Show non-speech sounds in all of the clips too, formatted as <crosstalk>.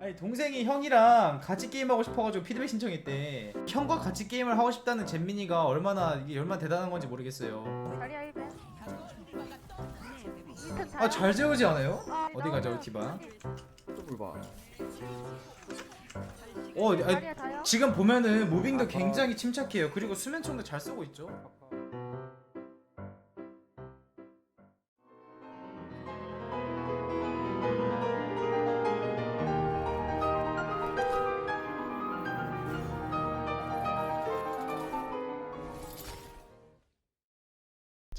아니 동생이 형이랑 같이 게임하고 싶어가지고 피드백 신청했대 형과 같이 게임을 하고 싶다는 잼민이가 얼마나 이게 얼마나 대단한 건지 모르겠어요. 자리야 1배 밑은 아잘 재우지 않아요? 아, 어디 가죠 티바? 더블 봐. 어 아니, 자리야 다요? 지금 보면은 무빙도 굉장히 침착해요. 그리고 수면총도 잘 쓰고 있죠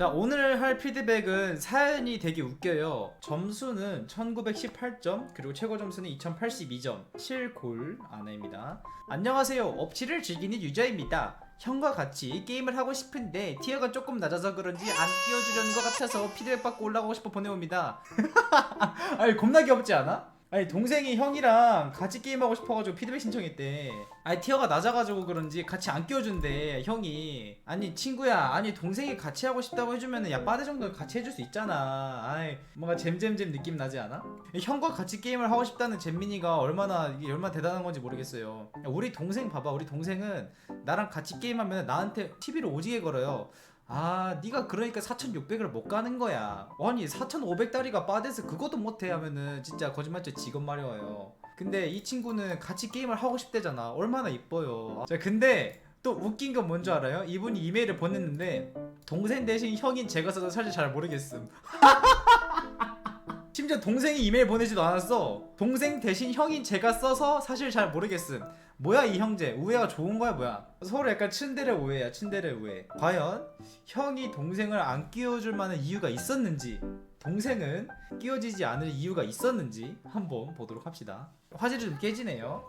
자 오늘 할 피드백은 사연이 되게 웃겨요. 점수는 1918점 그리고 최고 점수는 2082점 7골 아내입니다. 안녕하세요. 업치를 즐기는 유저입니다. 형과 같이 게임을 하고 싶은데 티어가 조금 낮아서 그런지 안 끼워주려는 것 같아서 피드백 받고 올라가고 싶어 보내봅니다. <laughs> 아니 겁나 귀엽지 않아? 아니 동생이 형이랑 같이 게임하고 싶어가지고 피드백 신청했대 아니 티어가 낮아가지고 그런지 같이 안 끼워준대 형이. 아니 친구야 아니 동생이 같이 하고 싶다고 해주면은 야 빠데 정도는 같이 해줄 수 있잖아. 아이 뭔가 잼잼잼 느낌 나지 않아? 형과 같이 게임을 하고 싶다는 잼민이가 얼마나 이게 얼마나 대단한 건지 모르겠어요. 야, 우리 동생 봐봐. 우리 동생은 나랑 같이 게임하면 나한테 TV를 오지게 걸어요 아 네가 그러니까 4600을 못 가는 거야. 아니 4500다리가 빠데서 그것도 못해 하면은 진짜 거짓말죄 직업 마려워요. 근데 이 친구는 같이 게임을 하고 싶대잖아. 얼마나 이뻐요. 자 근데 또 웃긴 건 뭔지 알아요? 이분이 이메일을 보냈는데 동생 대신 형인 제가 써서 사실 잘 모르겠음. <laughs> 심지어 동생이 이메일 보내지도 않았어. 동생 대신 형인 제가 써서 사실 잘 모르겠음 뭐야 이 형제 우애가 좋은 거야 뭐야 서로 약간 츤데레 우애야 츤데레 우애 과연 형이 동생을 안 끼워줄 만한 이유가 있었는지 동생은 끼워지지 않을 이유가 있었는지 한번 보도록 합시다 화질이 좀 깨지네요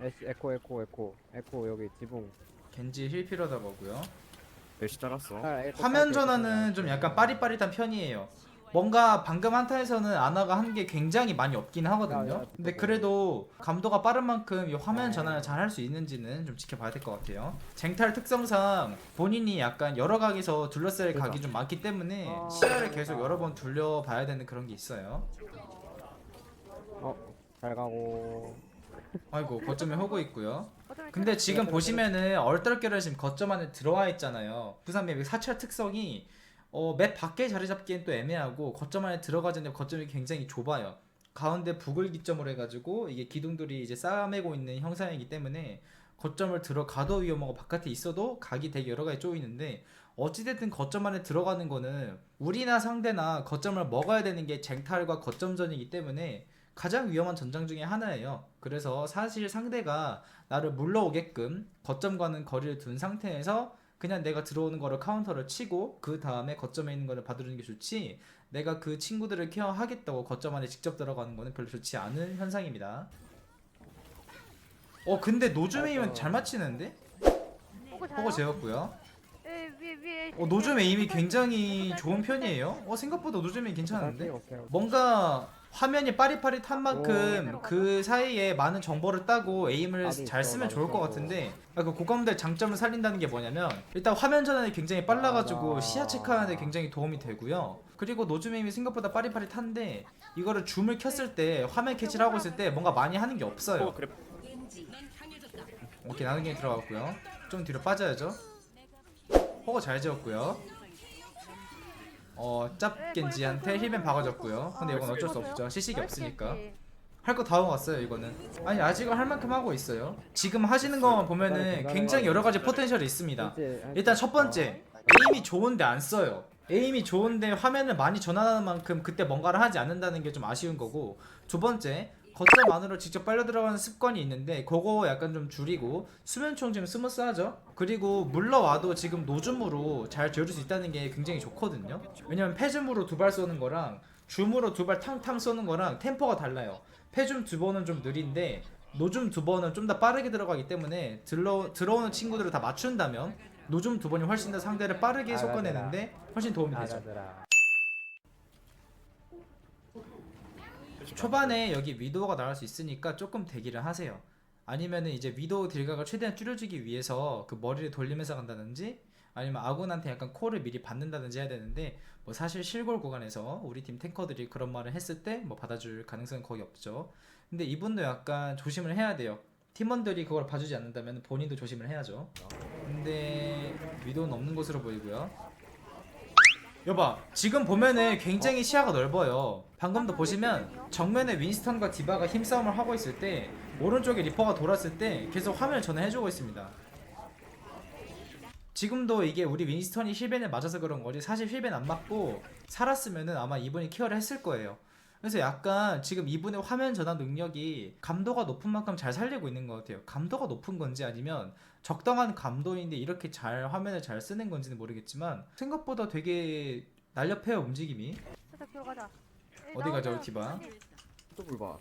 에스, 에코 에코 에코 에코 여기 지붕. 겐지 힐 필요하다 거고요 몇시 잘랐어? 아, 에코 화면 깔게, 전환은 좀 깔게. 약간 빠릿빠릿한 편이에요. 뭔가 방금 한타에서는 아나가 한 게 굉장히 많이 없긴 야, 야, 하거든요. 근데. 그래도 감도가 빠른 만큼 이 화면 네. 전환을 잘 할 수 있는지는 좀 지켜봐야 될 것 같아요. 쟁탈 특성상 본인이 약간 여러 각에서 둘러쌀 그래서. 각이 좀 많기 때문에 어. 시야를 계속 여러 번 둘려봐야 되는 그런 게 있어요. 어, 잘 가고. 아이고 거점에 호구 있고요. 근데 지금 보시면은 얼떨결에 지금 거점 안에 들어와 있잖아요. 부산 맵의 사찰 특성이 어, 맵 밖에 자리 잡기엔 또 애매하고 거점 안에 들어가자는데 거점이 굉장히 좁아요. 가운데 북을 기점으로 해가지고 이게 기둥들이 이제 쌓아매고 있는 형상이기 때문에 거점을 들어가도 위험하고 바깥에 있어도 각이 되게 여러 가지 쪼이는데 어찌됐든 거점 안에 들어가는 거는 우리나 상대나 거점을 먹어야 되는 게 쟁탈과 거점전이기 때문에 가장 위험한 전장 중에 하나예요. 그래서 사실 상대가 나를 물러오게끔 거점과는 거리를 둔 상태에서 그냥 내가 들어오는 거를 카운터를 치고 그 다음에 거점에 있는 거를 받아주는 게 좋지 내가 그 친구들을 케어하겠다고 거점 안에 직접 들어가는 거는 별로 좋지 않은 현상입니다. 어 근데 노즈메이면 잘 맞히는데? 보고 자요? 허거 재웠고요. 예, 위에 위에 어 노즈메 이미 굉장히 좋은 편이에요. 어 생각보다 노즈메 괜찮은데? 없어요. 뭔가 화면이 빠릿빠릿한 만큼 오. 그 사이에 많은 정보를 따고 에임을 잘 쓰면 좋을 것. 같은데 아, 그 고감들 장점을 살린다는 게 뭐냐면 일단 화면 전환이 굉장히 빨라가지고. 시야 체크하는데 굉장히 도움이 되고요 그리고 노즈메임이 생각보다 빠릿빠릿한데 이거를 줌을 켰을 때 화면 캐치를 하고 있을 때 뭔가 많이 하는 게 없어요 어 오케이 나는게 들어갔고요 좀 뒤로 빠져야죠 호거 잘 지었고요 어 짭겐지한테 힐맨 박아줬고요. 근데 이건 어쩔 수 없죠. 시식이 없으니까. 할 거 다 하고 왔어요 이거는. 아니 아직은 할 만큼 하고 있어요. 지금 하시는 것만 보면은 굉장히 여러 가지 포텐셜이 있습니다. 일단 첫 번째 에임이 좋은데 안 써요. 에임이 좋은데 화면을 많이 전환하는 만큼 그때 뭔가를 하지 않는다는 게 좀 아쉬운 거고 두 번째 거점 안으로 직접 빨려 들어가는 습관이 있는데 그거 약간 좀 줄이고 수면총 지금 스무스하죠 그리고 물러와도 지금 노줌으로 잘 지어줄 수 있다는 게 굉장히 좋거든요 왜냐면 패줌으로 두 발 쏘는 거랑 줌으로 두 발 탕탕 쏘는 거랑 템포가 달라요 패줌 두 번은 좀 느린데 노줌 두 번은 좀 더 빠르게 들어가기 때문에 들러, 들어오는 친구들을 다 맞춘다면 노줌 두 번이 훨씬 더 상대를 빠르게 알아들아. 섞어내는데 훨씬 도움이 되죠 아가들아. 초반에 여기 위도우가 나올 수 있으니까 조금 대기를 하세요. 아니면은 이제 위도우 딜각을 최대한 줄여주기 위해서 그 머리를 돌리면서 간다든지 아니면 아군한테 약간 콜을 미리 받는다든지 해야 되는데 뭐 사실 실골 구간에서 우리 팀 탱커들이 그런 말을 했을 때 뭐 받아줄 가능성은 거의 없죠. 근데 이분도 약간 조심을 해야 돼요. 팀원들이 그걸 봐주지 않는다면 본인도 조심을 해야죠. 근데 위도는 없는 것으로 보이고요. 여봐, 지금 보면은 굉장히 시야가 넓어요. 방금도 보시면 정면에 윈스턴과 디바가 힘싸움을 하고 있을 때 오른쪽에 리퍼가 돌았을 때 계속 화면을 전환해주고 있습니다. 지금도 이게 우리 윈스턴이 힐벤을 맞아서 그런 거지 사실 힐벤 안 맞고 살았으면은 아마 이분이 케어를 했을 거예요. 그래서 약간 지금 이분의 화면 전환 능력이 감도가 높은 만큼 잘 살리고 있는 것 같아요. 감도가 높은 건지 아니면 적당한 감도인데 이렇게 잘 화면을 잘 쓰는 건지는 모르겠지만 생각보다 되게 날렵해요 움직임이. 살짝 들어가자. 어디 우리 디바? 또 불봐.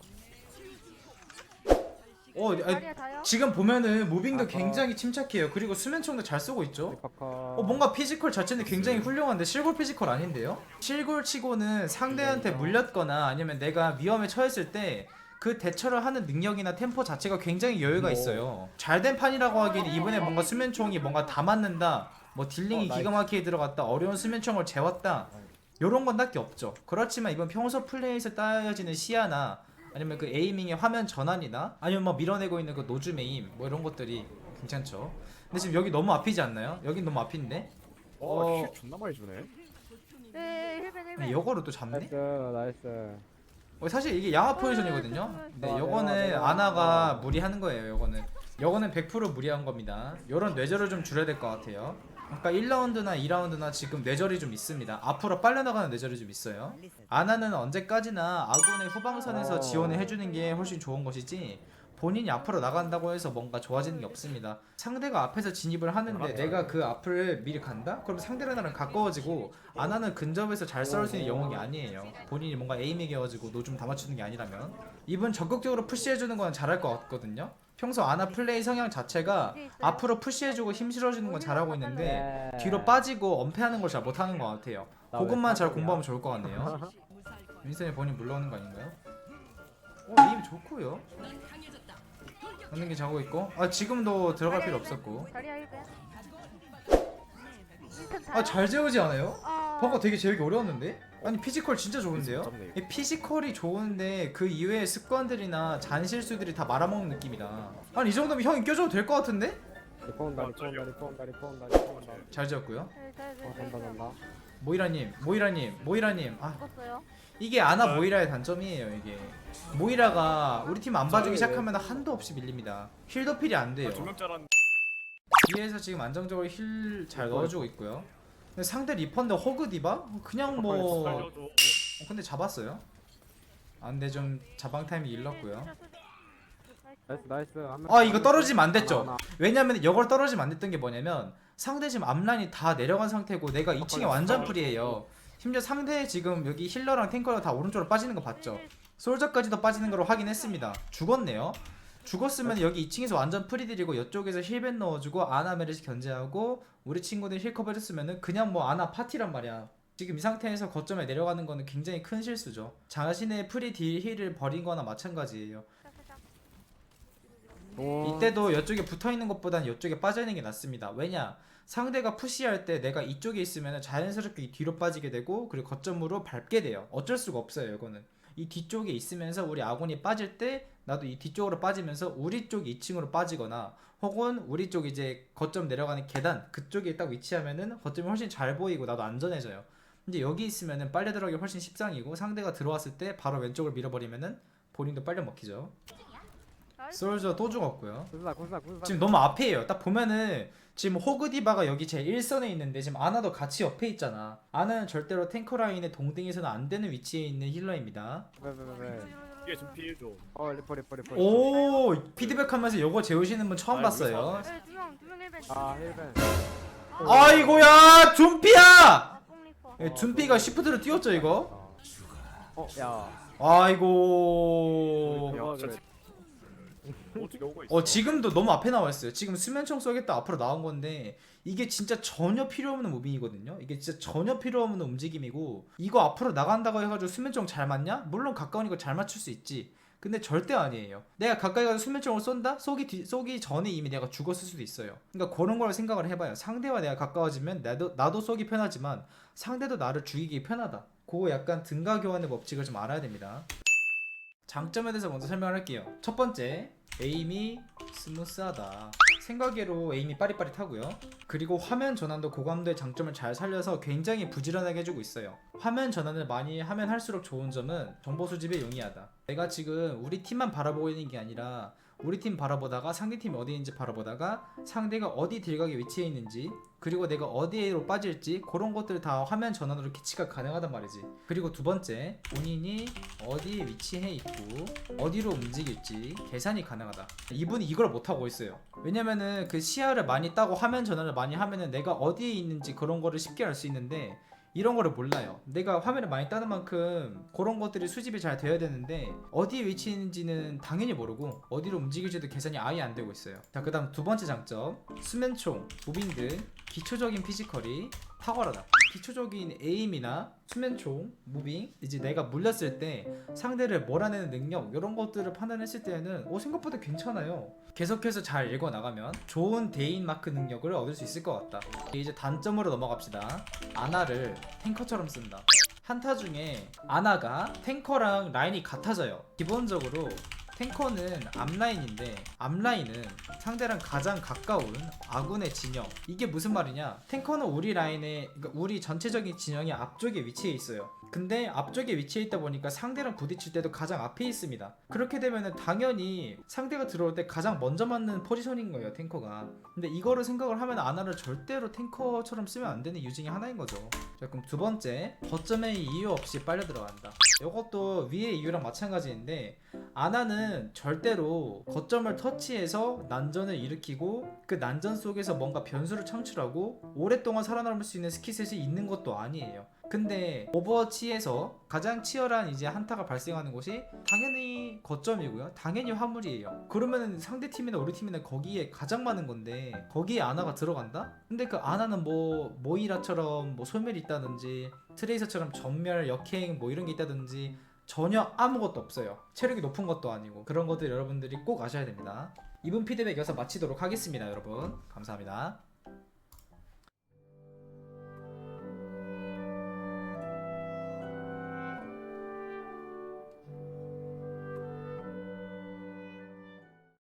어, 다리야 다요? 지금 보면은 무빙도 아까- 굉장히 침착해요. 그리고 수면총도 잘 쓰고 있죠. 어 뭔가 피지컬 자체는 굉장히 훌륭한데 실골 피지컬 아닌데요? 실골 치고는 상대한테 물렸거나 아니면 내가 위험에 처했을 때 그 대처를 하는 능력이나 템포 자체가 굉장히 여유가 뭐. 있어요. 잘된 판이라고 하기엔 이번에 뭔가 수면총이 뭔가 다 맞는다. 뭐 딜링이 어, 기가 막히게 들어갔다. 어려운 수면총을 재웠다. 요런 건 딱히 없죠. 그렇지만 이번 평소 플레이에서 따여지는 시야나 아니면 그 에이밍의 화면 전환이나 아니면 뭐 밀어내고 있는 그 노즈 메임 뭐 이런 것들이 괜찮죠. 근데 지금 여기 너무 앞이지 않나요? 여긴 너무 앞인데? 어, 어. 힐 존나 많이 주네. 네, 힐벤 힐벤. 이거를 또 잡네? 나이스 나이스. 어, 사실 이게 양아 포지션이거든요. 근데 요거는 아나가 무리하는 거예요. 요거는 요거는 100% 무리한 겁니다. 요런 뇌절을 좀 줄여야 될 것 같아요. 아까 1라운드나 2라운드나 지금 뇌절이 좀 있습니다. 앞으로 빨려나가는 뇌절이 좀 있어요. 아나는 언제까지나 아군의 후방선에서 어. 지원을 해주는 게 훨씬 좋은 것이지 본인이 앞으로 나간다고 해서 뭔가 좋아지는 게 없습니다. 상대가 앞에서 진입을 하는데 내가 그 앞을 미리 간다? 그럼 상대랑 나랑 가까워지고 아나는 근접에서 잘 싸울 수 있는 영웅이 아니에요. 본인이 뭔가 에임이 겨워지고 노 좀 다 맞추는 게 아니라면 이분 적극적으로 푸시해주는 건 잘할 것 같거든요. 평소 아나 플레이 성향 자체가 앞으로 푸시해주고 힘 실어주는 건 잘하고 있는데 네. 뒤로 빠지고 엄폐하는 걸 잘 못하는 것 같아요. 그것만 잘? 공부하면 좋을 것 같네요. 윈슨이 본인 물러오는 거 아닌가요? 어, 에임 좋고요. 하는 게 자고 있고. 아 지금도 들어갈 필요 없었고. 다리야 힐벤. 윈턴 다요? 아잘 재우지 않아요? 아, 버거 되게 재우기 어려웠는데? 아니 피지컬 진짜 좋은데요? 이 피지컬이 좋은데 그 이외의 습관들이나 잔실수들이 다 말아먹는 느낌이다. 아니 이 정도면 형이 껴줘도 될 것 같은데? 리퍼 온다 리퍼 온다 리퍼 온다 리퍼 온다 리퍼 온다. 잘. 네, 네, 네, 어 네, 간다 네. 간다. 모이라님, 모이라님, 모이라님. 아 죽었어요. 이게 아나 모이라의 단점이에요 이게. 모이라가 우리 팀 안 봐주기 시작하면 한도 없이 밀립니다. 힐 도필이 안 돼요. 아. 뒤에서 지금 안정적으로 힐 잘 넣어주고 있고요. 근데 상대 리펀드 호그 디바? 그냥 뭐 살려줘. 어, 근데 잡았어요. 아 근데 좀 자방 타임이 일렀고요. 나이스 나이스. 한 명- 아 이거 떨어지면 안 됐죠. 왜냐면 이걸 떨어지면 안 됐던 게 뭐냐면 상대 지금 앞라인이 다 내려간 상태고 내가 2층에 완전 프리에요. 심지어 상대 지금 여기 힐러랑 탱커랑 다 오른쪽으로 빠지는 거 봤죠. 솔저까지도 빠지는 걸 확인했습니다. 죽었네요. 죽었으면 여기 2층에서 완전 프리들이고 이쪽에서 힐벤 넣어주고 아나 메르시 견제하고 우리 친구들 힐커버 해줬으면은 그냥 뭐 아나 파티란 말이야. 지금 이 상태에서 거점에 내려가는 거는 굉장히 큰 실수죠. 자신의 프리 딜 힐을 버린 거나 마찬가지예요. 오. 이때도 이쪽에 붙어 있는 것보단 이쪽에 빠져 있는 게 낫습니다. 왜냐? 상대가 푸시할 때 내가 이쪽에 있으면 자연스럽게 이 뒤로 빠지게 되고 그리고 거점으로 밟게 돼요. 어쩔 수가 없어요, 이거는. 이 뒤쪽에 있으면서 우리 아군이 빠질 때 나도 이 뒤쪽으로 빠지면서 우리 쪽 2층으로 빠지거나 혹은 우리 쪽 이제 거점 내려가는 계단 그쪽에 딱 위치하면은 거점이 훨씬 잘 보이고 나도 안전해져요. 근데 여기 있으면은 빨려 들어가기 훨씬 십상이고 상대가 들어왔을 때 바로 왼쪽을 밀어버리면은 본인도 빨려 먹히죠. 솔저 또 죽었고요. 지금 너무 앞에요. 딱 보면은 지금 호그디바가 여기 제 1선에 있는데 지금 아나도 같이 옆에 있잖아. 아나는 절대로 탱커 라인의 동등에서는 안 되는 위치에 있는 힐러입니다. 왜왜왜 이게 좀 피해 줘. 어 리퍼 리퍼 리퍼. 오 피드백하면서 요거 재우시는 분 처음 아이, 봤어요. 네, 두명 두명 힐벤. 아 힐벤. 아이고야 준피야. 아, 뽕리퍼. 예, 준피가 시프트로 뛰었죠 이거. 어 야. 아이고. 야, 진짜 그래. 어떻게 오고 있어? 어 지금도 너무 앞에 나와 있어요. 지금 수면총 쏘겠다 앞으로 나온 건데 이게 진짜 전혀 필요 없는 무빙이거든요. 이게 진짜 전혀 필요 없는 움직임이고 이거 앞으로 나간다고 해가지고 수면총 잘 맞냐? 물론 가까우니까 잘 맞출 수 있지. 근데 절대 아니에요. 내가 가까이 가서 수면총을 쏜다? 쏘기 뒤, 쏘기 전에 이미 내가 죽었을 수도 있어요. 그러니까 그런 걸 생각을 해봐요. 상대와 내가 가까워지면 나도 나도 쏘기 편하지만 상대도 나를 죽이기 편하다. 그거 약간 등가 교환의 법칙을 좀 알아야 됩니다. 장점에 대해서 먼저 설명을 할게요. 첫 번째, 에임이 스무스하다. 생각외로 에임이 빠릿빠릿하고요. 그리고 화면 전환도 고감도의 장점을 잘 살려서 굉장히 부지런하게 해주고 있어요. 화면 전환을 많이 하면 할수록 좋은 점은 정보 수집에 용이하다. 내가 지금 우리 팀만 바라보고 있는 게 아니라 우리 팀 바라보다가 상대 팀이 어디 있는지 바라보다가 상대가 어디 딜각에 위치해 있는지 그리고 내가 어디로 빠질지 그런 것들 다 화면 전환으로 캐치가 가능하단 말이지. 그리고 두 번째 본인이 어디에 위치해 있고 어디로 움직일지 계산이 가능하다. 이분이 이걸 못 하고 있어요. 왜냐면은 그 시야를 많이 따고 화면 전환을 많이 하면은 내가 어디에 있는지 그런 거를 쉽게 알 수 있는데 이런 거를 몰라요. 내가 화면을 많이 따는 만큼 그런 것들이 수집이 잘 되어야 되는데 어디에 위치해 있는지는 당연히 모르고 어디로 움직일지도 계산이 아예 안 되고 있어요. 자, 그 다음 두 번째 장점. 수면총, 무빙 등 기초적인 피지컬이 탁월하다. 기초적인 에임이나 수면총, 무빙, 이제 내가 물렸을 때 상대를 몰아내는 능력 이런 것들을 판단했을 때는 어 생각보다 괜찮아요. 계속해서 잘 읽어 나가면 좋은 대인 마크 능력을 얻을 수 있을 것 같다. 이제 단점으로 넘어갑시다. 아나를 탱커처럼 쓴다. 한타 중에 아나가 탱커랑 라인이 같아져요. 기본적으로 탱커는 앞라인인데 앞라인은 상대랑 가장 가까운 아군의 진영. 이게 무슨 말이냐? 탱커는 우리 라인에 그러니까 우리 전체적인 진영이 앞쪽에 위치해 있어요. 근데 앞쪽에 위치해 있다 보니까 상대랑 부딪힐 때도 가장 앞에 있습니다. 그렇게 되면은 당연히 상대가 들어올 때 가장 먼저 맞는 포지션인 거예요 탱커가. 근데 이거를 생각을 하면 아나를 절대로 탱커처럼 쓰면 안 되는 이유 중에 하나인 거죠. 자 그럼 두 번째 거점에 이유 없이 빨려 들어간다. 이것도 위의 이유랑 마찬가지인데 아나 는 절대로 거점을 터치해서 난전을 일으키고 그 난전 속에서 뭔가 변수를 창출하고 오랫동안 살아남을 수 있는 스킬셋이 있는 것도 아니에요. 근데 오버워치에서 가장 치열한 이제 한타가 발생하는 곳이 당연히 거점이고요. 당연히 화물이에요. 그러면 상대 팀이나 우리 팀이나 거기에 가장 많은 건데 거기에 아나가 들어간다? 근데 그 아나는 뭐 모이라처럼 뭐 소멸이 있다든지 트레이서처럼 전멸, 역행 뭐 이런 게 있다든지 전혀 아무것도 없어요. 체력이 높은 것도 아니고 그런 것들 여러분들이 꼭 아셔야 됩니다. 이분 피드백 여기서 마치도록 하겠습니다, 여러분. 감사합니다.